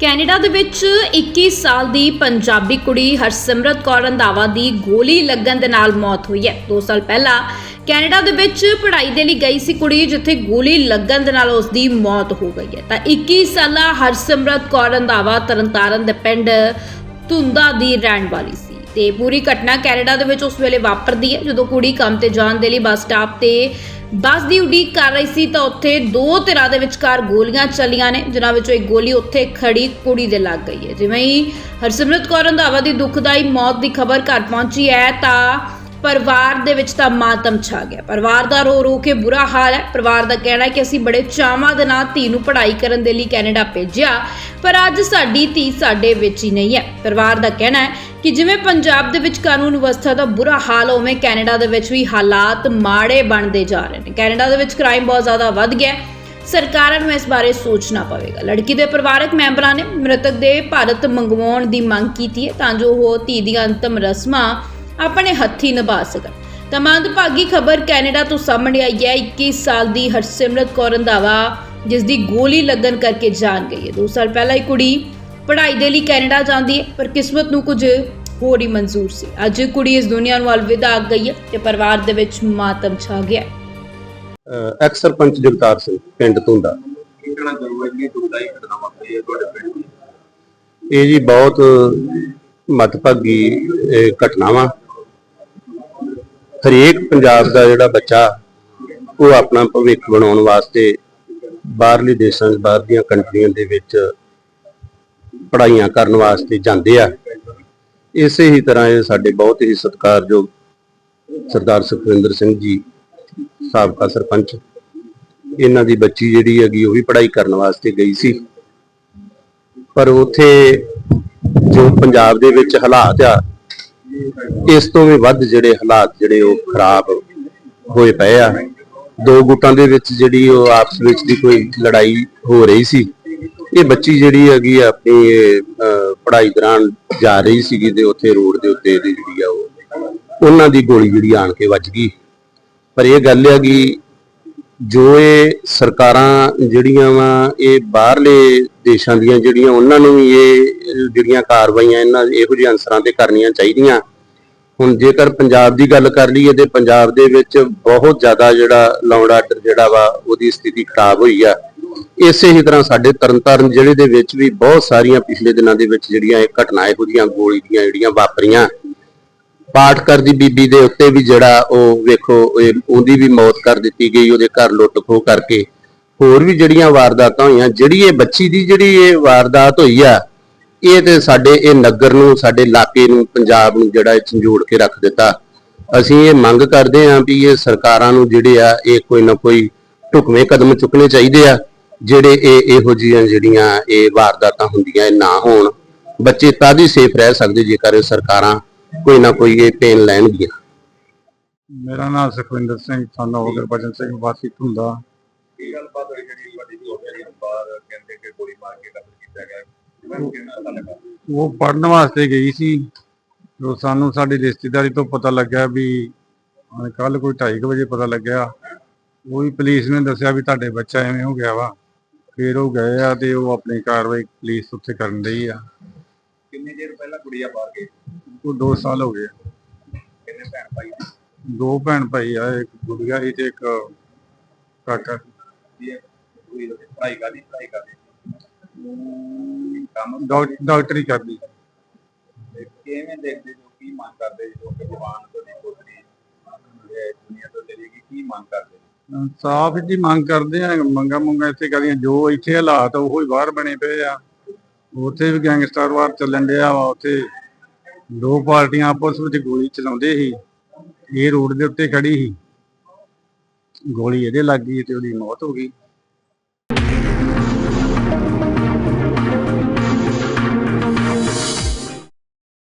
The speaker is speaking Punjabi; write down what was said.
ਕੈਨੇਡਾ ਦੇ ਵਿੱਚ 21 ਸਾਲ ਦੀ ਪੰਜਾਬੀ ਕੁੜੀ ਹਰਸਿਮਰਤ ਕੌਰ ਰੰਧਾਵਾ ਦੀ ਗੋਲੀ ਲੱਗਣ ਦੇ ਨਾਲ ਮੌਤ ਹੋਈ ਹੈ। 2 ਸਾਲ ਪਹਿਲਾਂ ਕੈਨੇਡਾ ਦੇ ਵਿੱਚ ਪੜ੍ਹਾਈ ਦੇ ਲਈ ਗਈ ਸੀ ਕੁੜੀ, ਜਿੱਥੇ ਗੋਲੀ ਲੱਗਣ ਦੇ ਨਾਲ ਉਸ ਦੀ ਮੌਤ ਹੋ ਗਈ ਹੈ। ਤਾਂ 21 ਸਾਲਾ ਹਰਸਿਮਰਤ ਕੌਰ ਰੰਧਾਵਾ ਤਰਨਤਾਰਨ ਦੇ ਪਿੰਡ ਧੁੰਦਾ ਦੀ ਰਹਿਣ ਵਾਲੀ ਸੀ। ਤੇ ਪੂਰੀ ਘਟਨਾ ਕੈਨੇਡਾ ਦੇ ਵਿੱਚ ਉਸ ਵੇਲੇ ਵਾਪਰਦੀ ਹੈ। ਜਦੋਂ ਕੁੜੀ ਕੰਮ ਤੇ ਜਾਣ ਦੇ ਲਈ ਬੱਸ ਸਟਾਪ ਤੇ ਬੱਸ ਦੀ ਉਡੀਕ ਕਰ ਰਹੀ ਸੀ ਤਾਂ ਉੱਥੇ ਦੋ ਧਿਰਾਂ ਦੇ ਵਿਚਕਾਰ ਗੋਲੀਆਂ ਚੱਲੀਆਂ ਨੇ, ਜਿਨ੍ਹਾਂ ਵਿੱਚੋਂ ਇੱਕ ਗੋਲੀ ਉੱਥੇ ਖੜੀ ਕੁੜੀ ਦੇ ਲੱਗ ਗਈ ਹੈ। ਜਿਵੇਂ ਹੀ ਹਰਸਿਮਰਤ ਕੌਰ ਰੰਧਾਵਾ ਦੀ ਦੁਖਦਾਈ ਮੌਤ ਦੀ ਖਬਰ ਘਰ ਪਹੁੰਚੀ ਹੈ ਤਾਂ ਪਰਿਵਾਰ ਦੇ ਵਿੱਚ ਤਾਂ ਮਾਤਮ ਛਾ ਗਿਆ। ਪਰਿਵਾਰ ਦਾ ਰੋ ਰੋ ਕੇ ਬੁਰਾ ਹਾਲ ਹੈ। ਪਰਿਵਾਰ ਦਾ ਕਹਿਣਾ ਹੈ ਕਿ ਅਸੀਂ ਬੜੇ ਚਾਵਾਂ ਦੇ ਨਾਲ ਧੀ ਨੂੰ ਪੜ੍ਹਾਈ ਕਰਨ ਦੇ ਲਈ ਕੈਨੇਡਾ ਭੇਜਿਆ, ਪਰ ਅੱਜ ਸਾਡੀ ਧੀ ਸਾਡੇ ਵਿੱਚ ਹੀ ਨਹੀਂ ਹੈ। ਪਰਿਵਾਰ ਦਾ ਕਹਿਣਾ ਹੈ ਕਿ ਜਿਵੇਂ ਪੰਜਾਬ ਦੇ ਵਿੱਚ ਕਾਨੂੰਨ ਵਿਵਸਥਾ ਦਾ ਬੁਰਾ ਹਾਲ ਹੋਵੇਂ ਕੈਨੇਡਾ ਦੇ ਵਿੱਚ ਵੀ ਹਾਲਾਤ ਮਾੜੇ ਬਣਦੇ ਜਾ ਰਹੇ ਨੇ। ਕੈਨੇਡਾ ਦੇ ਵਿੱਚ ਕ੍ਰਾਈਮ ਬਹੁਤ ਜ਼ਿਆਦਾ ਵੱਧ ਗਿਆ ਸਰਕਾਰਾਂ ਨੂੰ ਇਸ ਬਾਰੇ ਸੋਚਣਾ ਪਵੇਗਾ। ਲੜਕੀ ਦੇ ਪਰਿਵਾਰਕ ਮੈਂਬਰਾਂ ਨੇ ਮ੍ਰਿਤਕ ਦੇ ਭਾਰਤ ਮੰਗਵਾਉਣ ਦੀ ਮੰਗ ਕੀਤੀ ਹੈ ਤਾਂ ਜੋ ਉਹ ਧੀ ਦੀਆਂ ਅੰਤਮ ਰਸਮਾਂ ਆਪਣੇ ਹੱਥੀ ਨਿਭਾ ਸਕਣ। ਤਾਂ ਮੰਦਭਾਗੀ ਖਬਰ ਕੈਨੇਡਾ ਤੋਂ ਸਾਹਮਣੇ ਆਈ ਹੈ। 21 ਸਾਲ ਦੀ ਹਰਸਿਮਰਤ ਕੌਰ ਰੰਧਾਵਾ, ਜਿਸ ਦੀ ਗੋਲੀ ਲੱਗਣ ਕਰਕੇ ਜਾਨ ਗਈ ਹੈ। 2 ਸਾਲ ਪਹਿਲਾਂ ਹੀ ਕੁੜੀ ਪੜ੍ਹਾਈ ਦੇ ਲਈ ਕੈਨੇਡਾ ਜਾਂਦੀ ਹੈ ਪਰ ਕਿਸਮਤ ਨੂੰ ਕੁਝ ਹੋਰ ਹੀ ਮਨਜ਼ੂਰ ਸੀ। ਅੱਜ ਕੁੜੀ ਇਸ ਦੁਨੀਆ ਨੂੰ ਅਲਵਿਦਾ ਆ ਗਈ ਹੈ ਤੇ ਪਰਿਵਾਰ ਦੇ ਵਿੱਚ ਮਾਤਮ ਛਾ ਗਿਆ ਹੈ। ਐਕਸ ਸਰਪੰਚ ਜਗਤਾਰ ਸਿੰਘ ਪਿੰਡ ਤੁੰਦਾ ਇਹ ਜੀ ਬਹੁਤ ਮਤਭਾਗੀ ਇਹ ਘਟਨਾ ਵਾ ਹਰੇਕ ਪੰਜਾਬ ਦਾ ਜਿਹੜਾ ਬੱਚਾ ਉਹ ਆਪਣਾ ਭਵਿੱਖ ਬਣਾਉਣ ਵਾਸਤੇ ਬਾਹਰਲੇ ਦੇਸ਼ਾਂ 'ਚ ਬਾਹਰ ਦੀਆਂ ਕੰਟਰੀਆਂ ਦੇ ਵਿੱਚ ਪੜ੍ਹਾਈਆਂ ਕਰਨ ਵਾਸਤੇ ਜਾਂਦੇ ਆ। ਇਸੇ ਹੀ ਤਰ੍ਹਾਂ ਇਹ ਸਾਡੇ ਬਹੁਤ ਹੀ ਸਤਿਕਾਰਯੋਗ ਸਰਦਾਰ ਸੁਖਵਿੰਦਰ ਸਿੰਘ ਜੀ, ਸਾਬਕਾ ਸਰਪੰਚ। ਇਹਨਾਂ ਦੀ ਬੱਚੀ ਜਿਹੜੀ ਹੈਗੀ ਉਹ ਵੀ ਪੜ੍ਹਾਈ ਕਰਨ ਵਾਸਤੇ ਗਈ ਸੀ। ਪਰ ਉਥੇ ਜੋ ਪੰਜਾਬ ਦੇ ਵਿੱਚ ਹਾਲਾਤ ਆ, ਇਸ ਤੋਂ ਵੀ ਵੱਧ ਜਿਹੜੇ ਹਾਲਾਤ ਜਿਹੜੇ ਉਹ ਖਰਾਬ ਹੋਏ ਪਏ ਆ। ਦੋ ਗੁੱਟਾਂ ਦੇ ਵਿੱਚ ਜਿਹੜੀ ਉਹ ਆਪਸ ਵਿੱਚ ਦੀ ਕੋਈ ਲੜਾਈ ਹੋ ਰਹੀ ਸੀ। ਇਹ ਬੱਚੀ ਜਿਹੜੀ ਹੈਗੀ ਆ ਆਪਣੀ ਪੜ੍ਹਾਈ ਦੌਰਾਨ ਜਾ ਰਹੀ ਸੀਗੀ ਤੇ ਉੱਥੇ ਰੋਡ ਦੇ ਉੱਤੇ ਇਹਦੀ ਜਿਹੜੀ ਆ ਉਹ, ਉਹਨਾਂ ਦੀ ਗੋਲੀ ਜਿਹੜੀ ਆਣ ਕੇ ਵੱਜ ਗਈ। ਪਰ ਇਹ ਗੱਲ ਹੈਗੀ, ਜੋ ਇਹ ਸਰਕਾਰਾਂ ਜਿਹੜੀਆਂ ਵਾ, ਇਹ ਬਾਹਰਲੇ ਦੇਸ਼ਾਂ ਦੀਆਂ ਜਿਹੜੀਆਂ, ਉਹਨਾਂ ਨੂੰ ਵੀ ਇਹ ਜਿਹੜੀਆਂ ਕਾਰਵਾਈਆਂ ਇਹਨਾਂ, ਇਹੋ ਜਿਹੇ ਅਨਸਰਾਂ ਤੇ ਕਰਨੀਆਂ ਚਾਹੀਦੀਆਂ। ਹੁਣ ਜੇਕਰ ਪੰਜਾਬ ਦੀ ਗੱਲ ਕਰ ਲਈਏ ਤੇ ਪੰਜਾਬ ਦੇ ਵਿੱਚ ਬਹੁਤ ਜ਼ਿਆਦਾ ਜਿਹੜਾ ਲਾਉਡ ਆਰਡਰ ਜਿਹੜਾ ਵਾ, ਉਹਦੀ ਸਥਿਤੀ ਖਰਾਬ ਹੋਈ ਆ। ਇਸੇ ਹੀ ਤਰ੍ਹਾਂ ਸਾਡੇ ਤਰਨਤਾਰਨ ਜ਼ਿਲ੍ਹੇ ਦੇ ਵਿੱਚ ਵੀ ਬਹੁਤ ਸਾਰੀਆਂ ਪਿਛਲੇ ਦਿਨਾਂ ਦੇ ਵਿੱਚ ਜਿਹੜੀਆਂ ਇਹ ਘਟਨਾ ਇਹੋ ਜਿਹੀਆਂ ਗੋਲੀ ਦੀਆਂ ਜਿਹੜੀਆਂ ਵਾਪਰੀਆਂ, ਪਾਠਕਰ ਦੀ ਬੀਬੀ ਦੇ ਉੱਤੇ ਵੀ ਜਿਹੜਾ ਉਹ ਵੇਖੋ ਉਹਦੀ ਵੀ ਮੌਤ ਕਰ ਦਿੱਤੀ ਗਈ, ਉਹਦੇ ਘਰ ਲੁੱਟ ਖੋਹ ਕਰਕੇ। ਹੋਰ ਵੀ ਜਿਹੜੀਆਂ ਵਾਰਦਾਤਾਂ ਹੋਈਆਂ, ਜਿਹੜੀ ਇਹ ਬੱਚੀ ਦੀ ਜਿਹੜੀ ਇਹ ਵਾਰਦਾਤ ਹੋਈ ਆ, ਇਹ ਤੇ ਸਾਡੇ, ਇਹ ਨਗਰ ਨੂੰ, ਸਾਡੇ ਇਲਾਕੇ ਨੂੰ, ਪੰਜਾਬ ਨੂੰ ਜਿਹੜਾ ਝੰਜੋੜ ਕੇ ਰੱਖ ਦਿੱਤਾ। ਅਸੀਂ ਇਹ ਮੰਗ ਕਰਦੇ ਹਾਂ ਵੀ ਇਹ ਸਰਕਾਰਾਂ ਨੂੰ ਜਿਹੜੇ ਆ, ਇਹ ਕੋਈ ਨਾ ਕੋਈ ਢੁਕਵੇਂ ਕਦਮ ਚੁੱਕਣੇ ਚਾਹੀਦੇ ਆ। ਜਿਹੜੇ ਇਹ ਇਹੋ ਜਿਹੀਆਂ ਜਿਹੜੀਆਂ ਇਹ ਵਾਰਦਾਤਾਂ ਹੁੰਦੀਆਂ ਇਹ ਨਾ ਹੋਣ ਬੱਚੇ ਤਦ ਹੀ ਸੇਫ ਰਹਿ ਸਕਦੇ ਜੇਕਰ ਇਹ ਸਰਕਾਰਾਂ ਕੋਈ ਨਾ ਕੋਈ ਇਹ ਪੇਨ ਲੈਣਗੀਆਂ। ਮੇਰਾ ਨਾਮ ਸੁਖਵਿੰਦਰ ਸਿੰਘ ਸਾਨੂੰ ਗੁਰਬਚਨ ਸਿੰਘ ਵਾਸੀ ਧੁੰਦਾ। ਕੀ ਗੱਲਬਾਤ ਹੋਈ ਜਿਹੜੀ ਤੁਹਾਡੀ ਦੋਸਤ ਨੂੰ ਬਾਹਰ ਕਹਿੰਦੇ ਕਿ ਗੋਲੀ ਮਾਰ ਕੇ ਕਤਲ ਕੀਤਾ ਗਿਆ? ਮੈਨੂੰ ਕਿਹਨਾਂ ਪਤਾ ਲੱਗਾ ਉਹ ਪੜਨ ਵਾਸਤੇ ਗਈ ਸੀ। ਜੋ ਸਾਨੂੰ ਸਾਡੀ ਰਿਸ਼ਤੇਦਾਰੀ ਤੋਂ ਪਤਾ ਲੱਗਿਆ ਵੀ ਕੱਲ ਕੋਈ 2:30 ਵਜੇ ਪਤਾ ਲੱਗਿਆ। ਉਹ ਵੀ ਪੁਲਿਸ ਨੇ ਦੱਸਿਆ ਵੀ ਤੁਹਾਡੇ ਬੱਚਾ ਐਵੇਂ ਹੋ ਗਿਆ ਵਾ। ਫਿਰ ਉਹ ਗਏ ਆ ਤੇ ਉਹ ਆਪਣੀ ਕਾਰਵਾਈ ਪੁਲਿਸ ਉੱਥੇ ਕਰਨ ਰਹੀ ਆ। ਕਿੰਨੇ ਚਿਰ ਪਹਿਲਾਂ ਕੁੜੀਆਂ ਬਾਹਰ ਗਈ? ਉਹ 2 ਸਾਲ ਹੋ ਗਏ। ਕਿੰਨੇ ਭੈਣ ਭਾਈ ਦੋ ਭੈਣ ਭਾਈ ਆ ਇੱਕ ਗੁੜੀਆ ਸੀ ਤੇ ਇੱਕ ਕਾਕਾ। ਦੀ ਹੈ? ਕੋਈ ਪੜ੍ਹਾਈ ਕਰਦੀ ਪੜ੍ਹਾਈ ਕਰਦੀ ਕੰਮ ਡਾਕ- ਡਾਕਟਰੀ ਕਰਦੀ ਤੇ ਕਿਵੇਂ ਦੇਖਦੇ ਜੋ ਕੀ ਮੰਗ ਕਰਦੇ ਜੋ ਕਿ ਜਵਾਨ ਤੋਂ ਦੀ ਪੁੱਤਰੀ ਇਹ ਦੁਨੀਆ ਤੋਂ ਚਲੀ ਗਈ ਕੀ ਮੰਗ ਕਰਦੇ ਸਾਫ਼ ਜੀ ਮੰਗ ਕਰਦੇ ਆ, ਮੰਗਾ ਮੰਗਾ ਇੱਥੇ ਕਰੀਆਂ, ਜੋ ਇੱਥੇ ਹਾਲਾਤ ਉਹ ਹੀ ਬਾਹਰ ਬਣੇ ਪਏ ਆ। ਉੱਥੇ ਵੀ ਗੈਂਗਸਟਰ ਵਾਰ ਚੱਲਣ ਡਿਆ ਵਾ, ਉੱਥੇ ਦੋ ਪਾਰਟੀਆਂ ਆਪਸ ਵਿੱਚ ਗੋਲੀ ਚਲਾਉਂਦੇ ਸੀ, ਇਹ ਰੋਡ ਦੇ ਉੱਤੇ ਖੜੀ ਸੀ। ਗੋਲੀ ਇਹਦੇ ਲੱਗ ਗਈ ਤੇ ਉਹਦੀ ਮੌਤ ਹੋ ਗਈ।